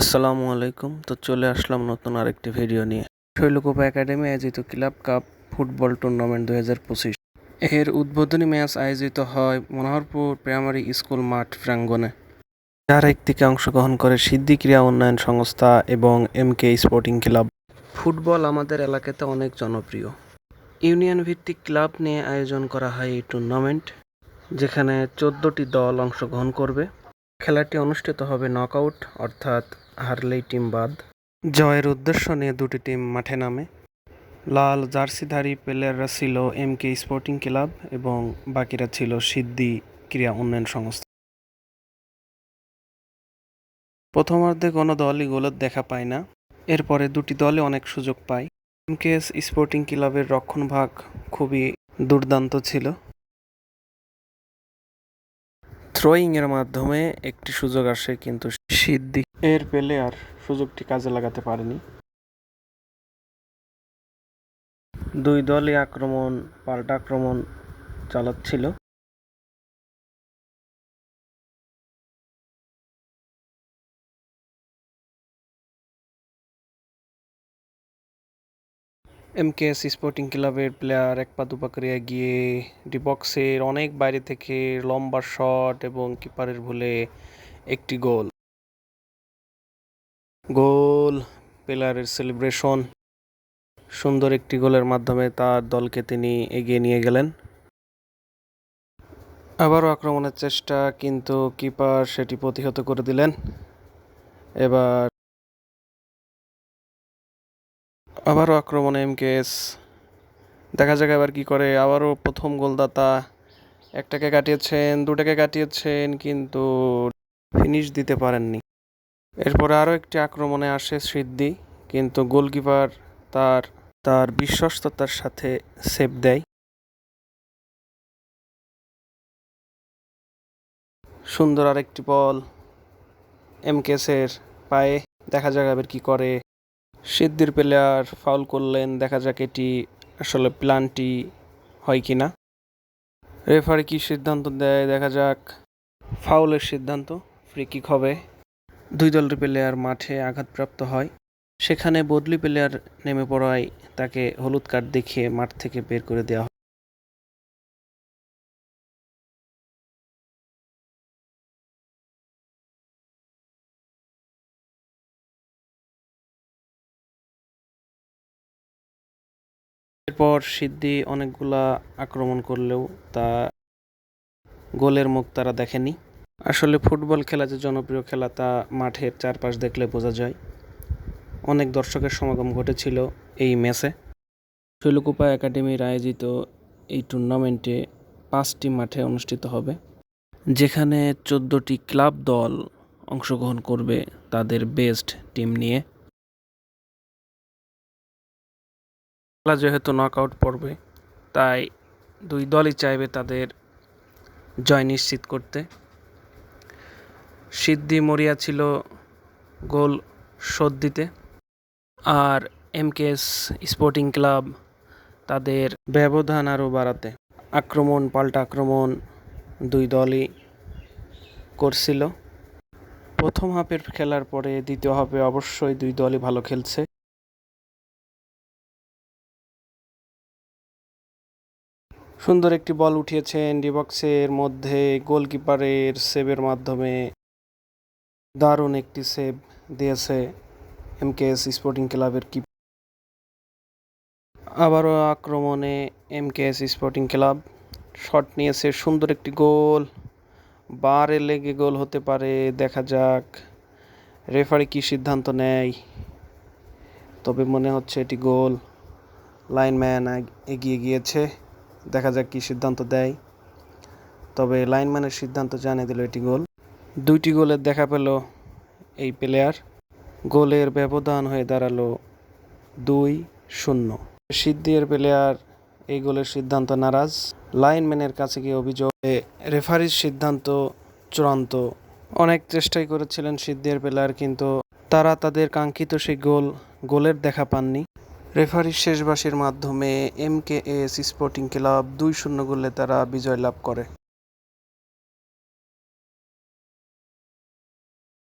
আসসালামু আলাইকুম। তো চলে আসলাম নতুন আরেকটি ভিডিও নিয়ে। শৈলকুপা একাডেমি আয়োজিত ক্লাব কাপ ফুটবল টুর্নামেন্ট দুই হাজার পঁচিশ। এর উদ্বোধনী ম্যাচ আয়োজিত হয় মনোহরপুর প্রাইমারি স্কুল মাঠ প্রাঙ্গণে। যার একদিকে অংশগ্রহণ করে সিদ্ধি ক্রীড়া উন্নয়ন সংস্থা এবং M K sporting club. Football আমাদের এলাকাতে অনেক জনপ্রিয়। ইউনিয়ন ভিত্তিক ক্লাব নিয়ে আয়োজন করা হয় এই টুর্নামেন্ট যেখানে চোদ্দোটি দল অংশগ্রহণ করবে। খেলাটি অনুষ্ঠিত হবে নকআউট, অর্থাৎ হারলেই টিম বাদ। জয়ের উদ্দেশ্য নিয়ে দুটি টিম মাঠে নামে। লাল জার্সিধারী প্লেয়াররা ছিল এম কে স্পোর্টিং ক্লাব এবং বাকিরা ছিল সিদ্ধি ক্রীড়া উন্নয়ন সংস্থা। প্রথমার্ধে কোনো দলই গোলের দেখা পায় না। এরপরে দুটি দলে অনেক সুযোগ পায়। এম কে এস স্পোর্টিং ক্লাবের রক্ষণভাগ খুবই দুর্দান্ত ছিল। থ্রোয়িং এর মাধ্যমে একটি সুযোগ আসে, কিন্তু সিদ্ধি এর পেলে আর সুযোগটি কাজে লাগাতে পারেনি। দুই দলই আক্রমণ, পাল্টা আক্রমণ চালাচ্ছিল। এমকেএস স্পোর্টিং ক্লাবের প্লেয়ার এক পা দুপা করে গিয়ে ডিবক্সের অনেক বাইরে থেকে লম্বা শট এবং কিপারের ভুলে একটি গোল গোল প্লেয়ারের সেলিব্রেশন সুন্দর একটি গোলের মাধ্যমে তার দলকে তিনি এগিয়ে নিয়ে গেলেন। আবারও আক্রমণের চেষ্টা কিন্তু কিপার সেটি প্রতিহত করে দিলেন। এবার আবারও আক্রমণে এমকেএস দেখা যাক এবার কি করে। আবারও প্রথম গোলদাতা একটাকে কাটিয়েছেন, দুটাকে কাটিয়েছেন, কিন্তু ফিনিশ দিতে পারেননি। এরপরে আরও একটি আক্রমণে আসে সিদ্ধি কিন্তু গোলকিপার তার তার বিশ্বস্ততার সাথে সেভ দেয়। সুন্দর আরেকটি বল এমকেসের পায়ে। দেখা যাক এবার কি করে। সিদ্ধির প্লেয়ার ফাউল করলেন, দেখা যাক এটি আসলে প্ল্যানটি হয় কি না রেফারি কি সিদ্ধান্ত দেয়, দেখা যাক। ফাউলের সিদ্ধান্ত ফ্রি কিক হবে। দুই দলের প্লেয়ার মাঠে আঘাতপ্রাপ্ত হয়। সেখানে বদলি প্লেয়ার নেমে পড়ায় তাকে হলুদ কার্ড দেখিয়ে মাঠ থেকে বের করে দেওয়া হয়। এরপর সিদ্ধি অনেকগুলা আক্রমণ করলেও তা গোলের মুখ তারা দেখেনি। আসলে ফুটবল খেলা যে জনপ্রিয় খেলা তা মাঠের চারপাশ দেখলে বোঝা যায়। অনেক দর্শকের সমাগম ঘটেছিল এই ম্যাচে। শৈলকুপা একাডেমির আয়োজিত এই টুর্নামেন্টে পাঁচটি মাঠে অনুষ্ঠিত হবে, যেখানে চোদ্দোটি ক্লাব দল অংশগ্রহণ করবে তাদের বেস্ট টিম নিয়ে। খেলা যেহেতু নক আউট পড়বে তাই দুই দলই চাইবে তাদের জয় নিশ্চিত করতে। সিদ্ধি মরিয়া ছিল গোল শোধ দিতে, আর এমকেএস স্পোর্টিং ক্লাব তাদের ব্যবধান আরও বাড়াতে। আক্রমণ, পাল্টা আক্রমণ দুই দলই করছিল। প্রথম হাফের খেলার পরে দ্বিতীয় হাফে অবশ্যই দুই দলই ভালো খেলছে। সুন্দর একটি বল উঠিয়েছেন ডিবক্সের মধ্যে, গোলকিপারের সেভের মাধ্যমে। দারুণ একটি সেভ দিয়েছে এমকেএস স্পোর্টিং ক্লাবের কি আবারও আক্রমণে এমকেএস স্পোর্টিং ক্লাব শট নিয়েছে, সুন্দর একটি গোল। বারে লেগে গোল হতে পারে, দেখা যাক। রেফারি কি সিদ্ধান্ত নেয়? তবে মনে হচ্ছে এটি গোল। লাইনম্যান এগিয়ে গিয়েছে। দেখা যাক কী সিদ্ধান্ত দেয়। তবে লাইনম্যানের সিদ্ধান্ত জানিয়ে দিল এটি গোল। দুইটি গোলের দেখা পেল এই প্লেয়ার গোলের ব্যবধান হয়ে দাঁড়াল দুই শূন্য। সিদ্ধির প্লেয়ার এই গোলের সিদ্ধান্ত নারাজ। লাইনম্যানের কাছে গিয়ে অভিযোগ রেফারির সিদ্ধান্ত চূড়ান্ত। অনেক চেষ্টাই করেছিলেন সিদ্ধির প্লেয়ার কিন্তু তারা তাদের কাঙ্ক্ষিত সেই গোল, গোলের দেখা পাননি। রেফারির শেষবাসের মাধ্যমে M K S sporting club দুই শূন্য গোলে তারা বিজয় লাভ করে।